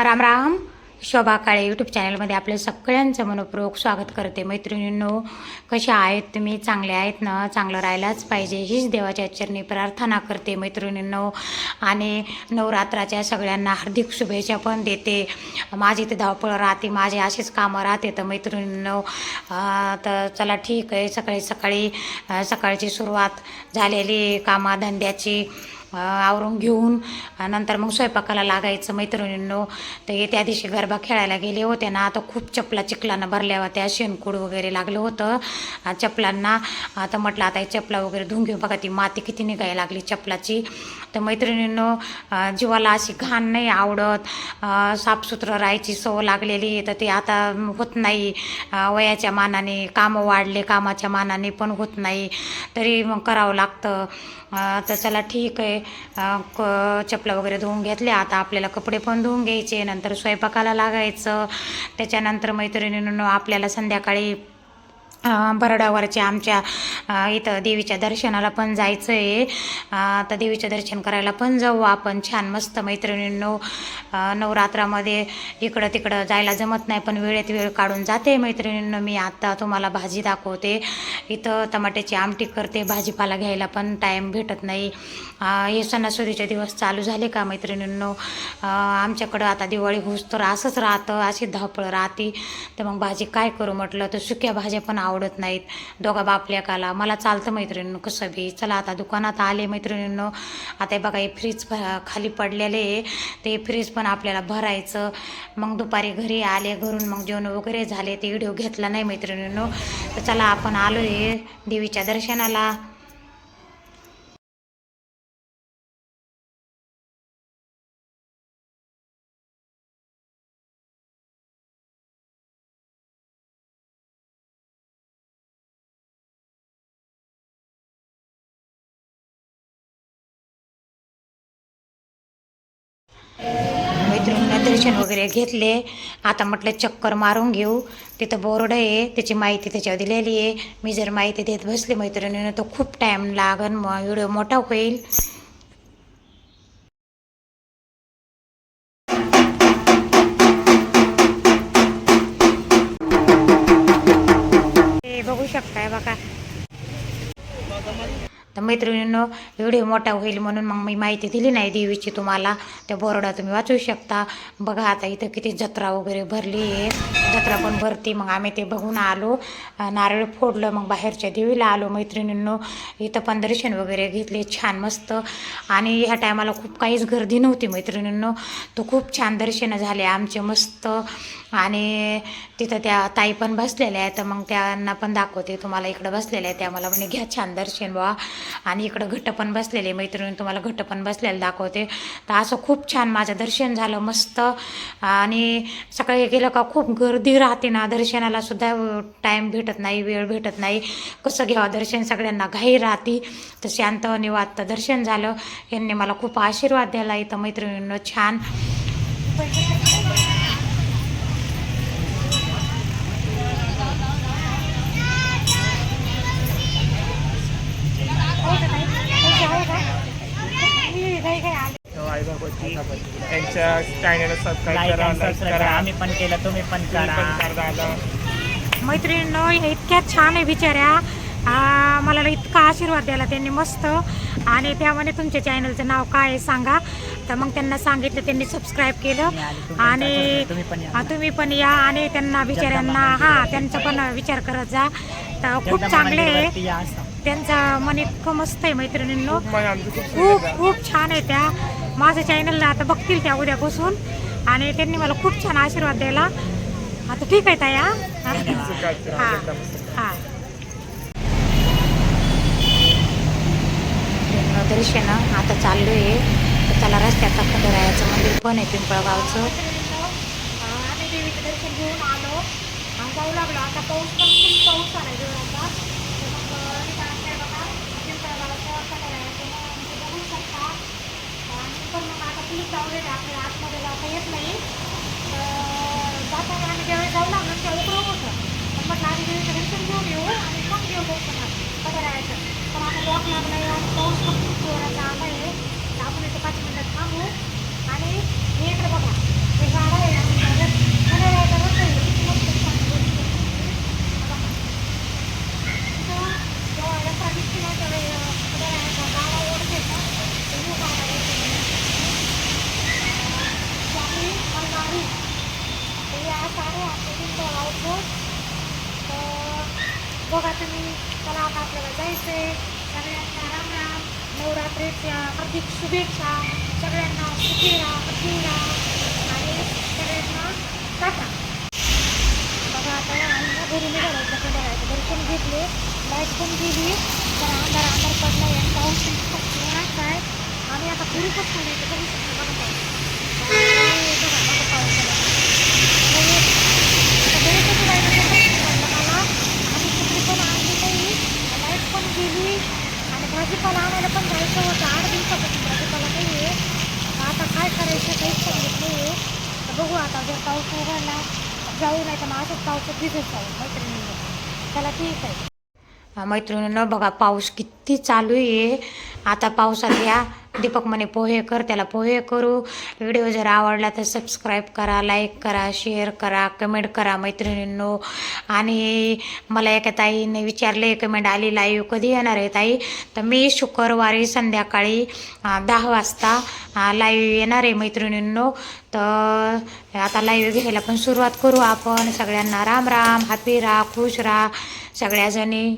Ram Ram. Shobha Kale YouTube चॅनलमध्ये आपल्या सगळ्यांचं मनपूर्वक स्वागत करते. मैत्रिणींनो कशा आहेत तुम्ही? चांगले आहेत ना? चांगलं राहायलाच पाहिजे. हीच देवाच्या चरणी प्रार्थना करते मैत्रिणींनो. आणि नवरात्राच्या सगळ्यांना हार्दिक शुभेच्छा पण देते. माझी इथे धावपळ राहते माझे असेच कामं राहते. तर मैत्रिणींनो तर चला ठीक आहे. सकाळी सकाळी सकाळची सुरुवात झालेली कामाधंद्याची. आवरून घेऊन नंतर मग स्वयंपाकाला लागायचं मैत्रिणींनो. तर त्या दिवशी गरबा खेळायला गेले होते ना. आता खूप चपला चिखलानं भरल्या होत्या. शेणकूड वगैरे लागलं होतं. चपलांना. आता म्हटलं आता हे चपला वगैरे धुवून घेऊ बघा ती माती किती निघायला लागली चपलाची. तर मैत्रिणींनो जीवाला अशी घाण नाही आवडत. साफसुथरं राहायची सवय लागलेली तर ते आता होत नाही. वयाच्या मानाने कामं वाढले कामाच्या मानाने पण होत नाही. तरी मग करावं लागतं. तर चला ठीक आहे. क चपला वगैरे धुवून घेतल्या. आता आपल्याला कपडे पण धुवून घ्यायचे. नंतर स्वयंपाकाला लागायचं. त्याच्यानंतर मैत्रिणींनो आपल्याला संध्याकाळी भरडावरच्या आमच्या इथं देवीच्या दर्शनाला पण जायचं आहे तर देवीचं दर्शन करायला पण जाऊ आपण. छान मस्त मैत्रिणींनो नवरात्रामध्ये इकडं तिकडं जायला जमत नाही पण वेळेत वेळ काढून जाते मैत्रिणींनो. मी आत्ता तुम्हाला भाजी दाखवते. इथं टमाट्याची आमटी करते. भाजीपाला घ्यायला पण टाईम भेटत नाही. हे सणासुदीचे दिवस चालू झाले का मैत्रिणींनो? आमच्याकडं आता दिवाळी होऊस तर असंच राहतं अशी धावपळ राहते. तर मग भाजी काय करू म्हटलं? तर सुक्या भाज्या पण आवडत नाहीत. दोघा बापल्याकाला मला चालतं मैत्रिणींनो कसं बी. चला आता दुकानात आले मैत्रिणींनो. आता हे बघा हे फ्रीज भ- खाली पडलेले आहे. ते फ्रीज पण आपल्याला भरायचं. मग दुपारी घरी आले घरून मग जेवण वगैरे झाले. ते व्हिडिओ घेतला नाही मैत्रिणींनो. तर चला आपण आलो आहे देवीच्या दर्शनाला. दर्शन वगैरे घेतले. आता म्हटलं चक्कर मारून घेऊ. तिथं बोर्ड आहे त्याची माहिती त्याच्यावर दिलेली आहे. मी जर माहिती देत बसले मैत्रिणीनं तर खूप टाईम लागन मग व्हिडिओ मोठा होईल. तर मैत्रिणींनो व्हिडिओ मोठा होईल म्हणून मग मी माहिती दिली नाही देवीची तुम्हाला. त्या बोर्डा तुम्ही वाचू शकता. बघा आता इथं किती जत्रा वगैरे भरली आहे. जत्रा पण भरती मग आम्ही ते बघून आलो. नारळ फोडलं मग बाहेरच्या देवीला आलो. मैत्रिणींनो इथं पण दर्शन वगैरे घेतले छान मस्त. आणि ह्या टायमाला खूप काहीच गर्दी नव्हती मैत्रिणींनो. तो खूप छान दर्शनं झाले आमचे मस्त. आणि तिथं त्या ताई पण बसलेल्या आहेत तर मग त्यांना पण दाखवते तुम्हाला इकडं बसलेल्या आहेत. त्या मला म्हणे घ्या छान दर्शन बा आणि इकडं घट्ट पण बसलेले मैत्रिणी तुम्हाला घट्ट पण बसलेलं दाखवते. तर असं खूप छान माझं दर्शन झालं मस्त. आणि सकाळी गेलं का खूप गर्दी राहते ना दर्शनाला सुद्धा टाईम भेटत नाही वेळ भेटत नाही. कसं घ्यावं दर्शन सगळ्यांना घाई राहते. तर शांत निवांत दर्शन झालं. यांनी मला खूप आशीर्वाद द्यायला इथं मैत्रिणींना छान. यांच्या चॅनल सबस्क्राईब करा लाईक करा. आम्ही पण केलं तुम्ही पण करा. मैत्रिणींनो इतक्या छान आहे बिचाऱ्या. आ, मला इतका आशीर्वाद द्यायला त्यांनी मस्त. आणि त्यामध्ये तुमच्या चॅनलचं नाव काय आहे सांगा. तर मग त्यांना सांगितलं त्यांनी सबस्क्राईब केलं. आणि तुम्ही पण या. तुम्ही पण या. आणि त्यांना बिचाऱ्यांना हा त्यांचा पण विचार करत जा. तर खूप चांगले आहे. त्यांचं मन इतकं मस्त आहे मैत्रिणींनो. खूप खूप छान आहे त्या. माझं चॅनलला आता बघतील त्या उद्यापासून. आणि त्यांनी मला खूप छान आशीर्वाद द्यायला आता ठीक आहे ताई हा? हा. हा. दर्शन आता चाललो आहे तर त्याला रस्त्यात खंडरायाचं मंदिर पण आहे पिंपळगावचं. आम्ही देवीचं दर्शन घेऊन आलो. आणि जाऊ लागलो. आता पाऊस पण खूप पाऊस आला जोराचा तर मग इथं आपल्या बघा पिंपळगावचं खंडरायाचं मंदिर बघू शकता आणि पण मग आता पुलिस आपल्याला आतमध्ये जाता येत नाही. तर जाताना आम्ही ज्यावेळी जाऊ लागलो तेव्हा उघडं होतं. पण म्हटलं आधी देवीचं दर्शन घेऊन येऊ आणि मग घेऊ दर्शनात खंडरायाचं पण आता लॉक लागलं आहे आणि पाऊस खूप जोराचा आला आहे तर आपण पाच मिनिटं थांबू आणि हे इकडे बघा हे झाडं आपण तर बघा तुम्ही चला आता सगळ्यांना राम राम नवरात्रीच्या हार्दिक शुभेच्छा. सगळ्यांना सुखी राहा सुखी राहा आणि सगळ्यांना टाटा. बघा आता आम्ही ना घरी निघालो खंडाळाचं दर्शन घेतले लाइट पण गेली. तर अंधार अंधार पडला आहे. पाऊस काय आम्ही आता घरी पण नाही तर शकतो बघा बघा पाऊस आला. आणि आता घरी कसं जायचं ते माहिती पडलं मला आणि तिकडे पण आणली नाही लाइट पण गेली आणि भाजीपाला आणायला पण जायचं होतं आठ दिवसापासून भाजीपाला नाही आहे आता काय करायचं काहीच समजत नाही आहे तर बघू आता जर पाऊस उघडला जाऊ नाही तर मग असंच पावसात भिजत जाऊ मैत्रिणी त्याला ठीक आहे. मैत्रिणीनं बघा पाऊस किती चालू आहे. आता पावसात या. दीपक म्हणे पोहे कर त्याला पोहे करू. व्हिडिओ जर आवडला तर सबस्क्राईब करा लाईक करा शेअर करा कमेंट करा मैत्रिणींनो. आणि मला एका ताईने विचारले कमेंट आली लाईव्ह कधी येणार आहे ताई? तर मी शुक्रवारी संध्याकाळी दहा वाजता लाईव्ह येणार आहे मैत्रिणींनो. तर आता लाईव्ह घ्यायला पण सुरुवात करू आपण. सगळ्यांना राम राम हॅपी राहा खुश राहा. सगळ्याजणी